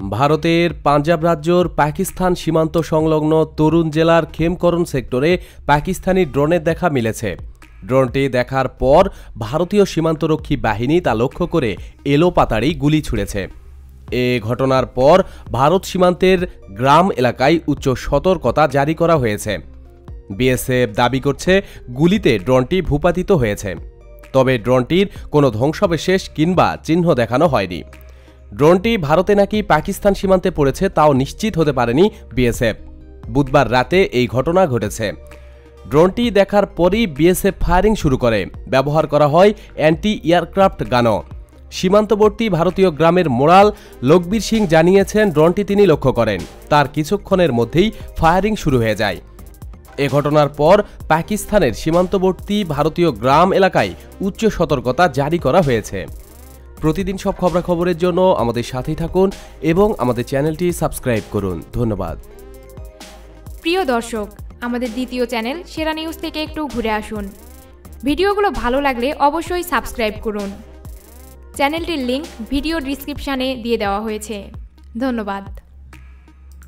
ভারতের পাঞ্জাব রাজ্যর পাকিস্তান সীমান্ত সংলগ্ন তরুণ জেলার খেমকরণ সেক্টরে পাকিস্তানি ড্রোনের দেখা মিলেছে। ড্রোনটি দেখার পর ভারতীয় সীমান্তরক্ষী বাহিনী তা লক্ষ্য করে এলোপাতাড়ি গুলি ছুড়েছে। এ ঘটনার পর ভারত সীমান্তের গ্রাম এলাকায় উচ্চ সতর্কতা জারি করা হয়েছে। বিএসএফ দাবি করছে, গুলিতে ড্রোনটি ভূপাতিত হয়েছে। তবে ড্রোনটির কোনো ধ্বংসাবশেষ কিংবা চিহ্ন দেখানো হয়নি। ড্রোনটি ভারতে নাকি পাকিস্তান সীমান্তে পড়েছে তাও নিশ্চিত হতে পারেনি বিএসএফ। বুধবার রাতে এই ঘটনা ঘটেছে। ড্রোনটি দেখার পরই বিএসএফ ফায়ারিং শুরু করে। ব্যবহার করা হয় অ্যান্টি এয়ারক্রাফট গানও। সীমান্তবর্তী ভারতীয় গ্রামের মোড়াল লোকবীর সিং জানিয়েছেন, ড্রোনটি তিনি লক্ষ্য করেন। তার কিছুক্ষণের মধ্যেই ফায়ারিং শুরু হয়ে যায়। এ ঘটনার পর পাকিস্তানের সীমান্তবর্তী ভারতীয় গ্রাম এলাকায় উচ্চ সতর্কতা জারি করা হয়েছে। প্রতিদিন সব খবরাখবরের জন্য আমাদের সাথেই থাকুন এবং আমাদের চ্যানেলটি সাবস্ক্রাইব করুন। ধন্যবাদ। প্রিয় দর্শক, আমাদের দ্বিতীয় চ্যানেল সেরা নিউজ থেকে একটু ঘুরে আসুন। ভিডিওগুলো ভালো লাগলে অবশ্যই সাবস্ক্রাইব করুন। চ্যানেলটির লিংক ভিডিও ডিসক্রিপশানে দিয়ে দেওয়া হয়েছে। ধন্যবাদ।